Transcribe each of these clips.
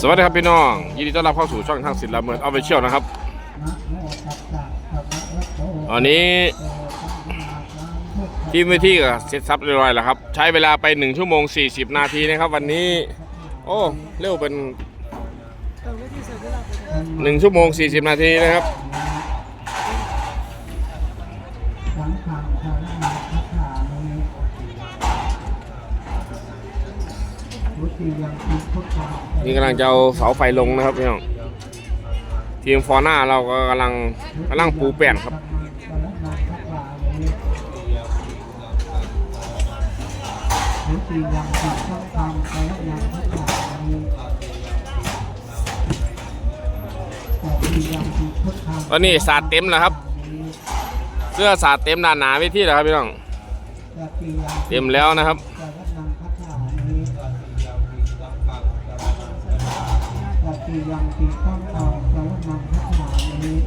สวัสดีครับพี่น้อง ยินดีต้อนรับเข้าสู่ช่องทางศิลป์เมืองออฟฟิเชียลนะครับตอนนี้ ทีมวิธีก็เสร็จสับเรียบร้อยแล้วครับ ใช้เวลาไป 1 ชั่วโมง 40 นาทีนะครับ วันนี้ โอ้เร็วเป็น1ชั่วโมง 40 นาทีนะครับ นี่กำลังจะเอาเสาไฟลงนะครับพี่น้องทีมฟอร์น่าเราก็กำลังกำลังปูแป้นครับตอนนี้สาดเต็มแล้วครับ เสื้อสาดเต็มหนาหนาวิธีแล้วครับพี่น้อง เต็มแล้วนะครับ ยังติดต้องทองสารนังพัฒนานี้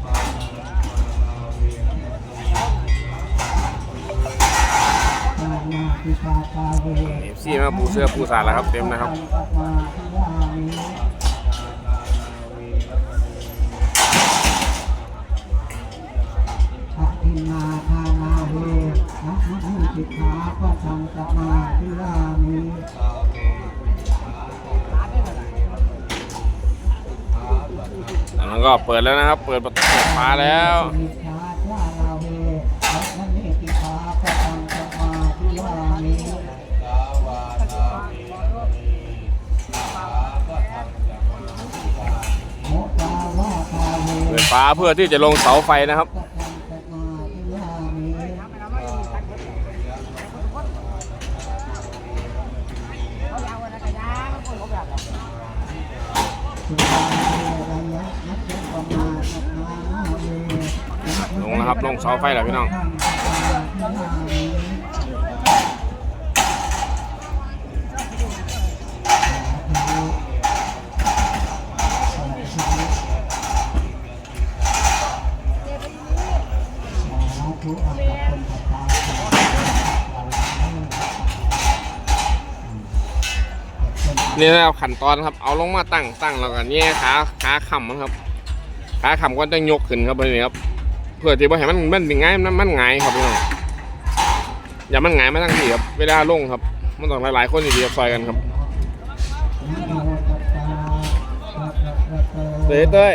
นานาปิตาตาเวเอฟซีมาปูเสื้อปูสาดแล้วครับเต็มนะครับมาทิวามิอะทินนาทานาเวนะนะมุติขาปะสังกมาทิวา ก็เปิดแล้วนะครับ เปิดประตูมาแล้วเวนะนะเนติขาปาทิวามิโมตาวาตาเวเปิดฟ้าเพื่อที่จะลงเสาไฟนะครับ นะครับลงเสาไฟแล้วพี่น้องนี่นะครับขั้นตอนครับ เอาลงมาตั้งตั้งแล้วก็เนี่ยขาขาขำมันครับขาขำก็จะยกขึ้นครับนี่ครับ เพื่อที่ว่าให้มันมันง่ายมันมันงายครับพี่น้องอย่ามันหงายมาทั้งทีครับเวลาลงครับ มันต้องหลายๆคนดีๆซอยกันครับเต้ยเต้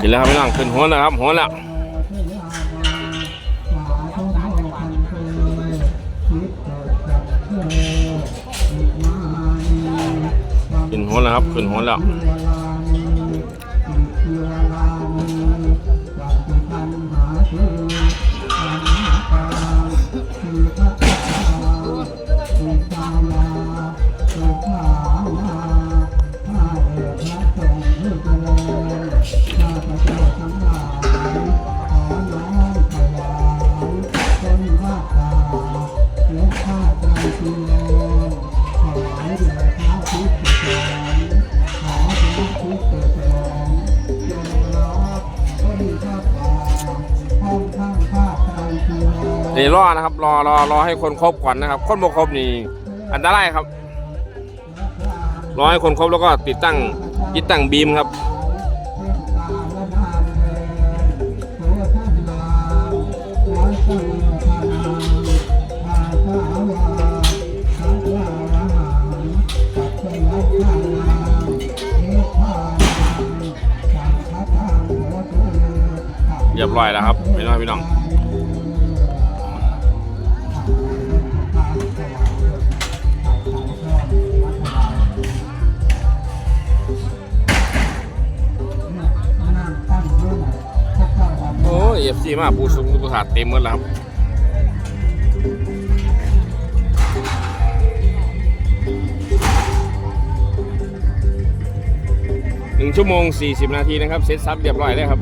กินแล้วครับพี่น้องขึ้นหัวแล้วครับหัวแล้วขึ้นหัวแล้วครับขึ้นหัวแล้ว นี่รอนะครับ รอรอรอให้คนครบก่อนนะครับ คนบ่ครบนี่อันตรายครับ รอให้คนครบแล้วก็ติดตั้งติดตั้งบีมครับเรียบร้อยแล้วครับพี่น้องพี่น้อง เอฟซีมาปูสูงปูถาดเต็มหมดแล้วครับหนึ่งชั่วโมงสี่สิบนาทีนะครับเซตซับเรียบร้อยแล้วครับ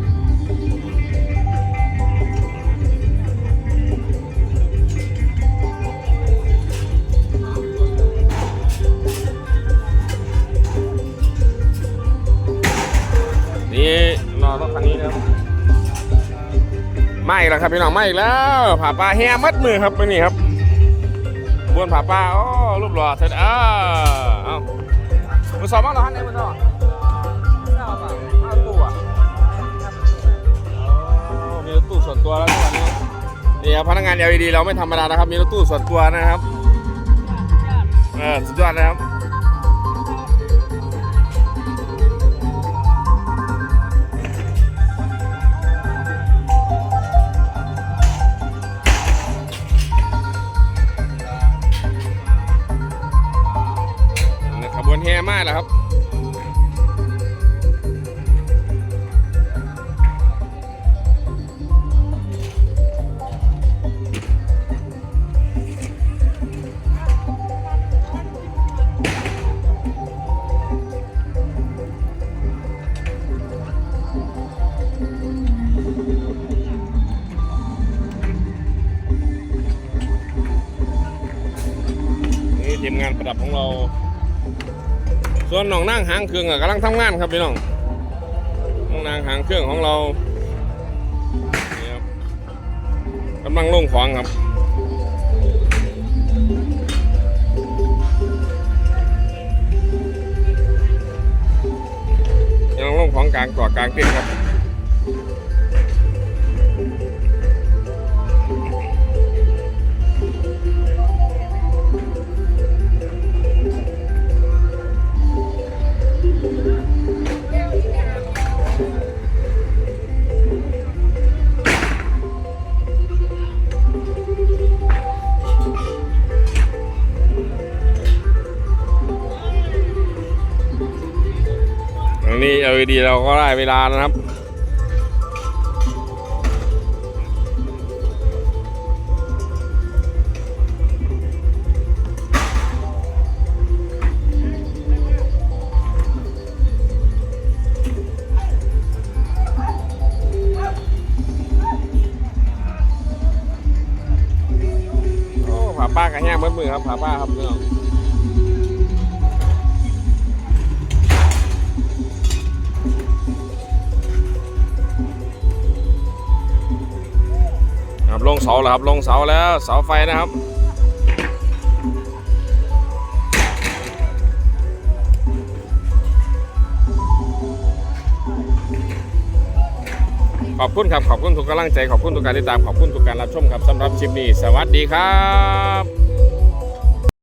ไม่แล้วครับพี่น้องไม่อีกแล้วผ่าปลาแห่มัดมือครับไปนี่ครับบนผ่าปลาโอ้รูปหล่อเสร็จอ้าเอามือสอบบ้างเหรอฮะในมือสอบเอาเปล่าเอาตู้อะโอ้มีรถตู้ส่วนตัวแล้วทุกวันนี้นี่ครับพนักงาน LED เราไม่ธรรมดานะครับ มีรถตู้ส่วนตัวนะครับเออสุดยอดนะครับ ทีมงานประดับของเรา ส่วนน้องนั่งหางเครื่องอะกำลังทำงานครับพี่น้องน้องนางหางเครื่องของเรานี่ครับกำลังลงของครับยังลงของกลางก่อกลางเต้นครับ นนี้ LED เราก็ได้เวลาแล้วนะครับโอ้ผาป้ากระแห้งเบิดมือครับผาป้าครับพี่น้อง ครับลงเสาแล้วครับลงเสาแล้วเสาไฟนะครับขอบคุณครับ ขอบคุณทุกกำลังใจ ขอบคุณทุกการติดตาม ขอบคุณทุกการรับชมครับสำหรับชิปนี้ สวัสดีครับ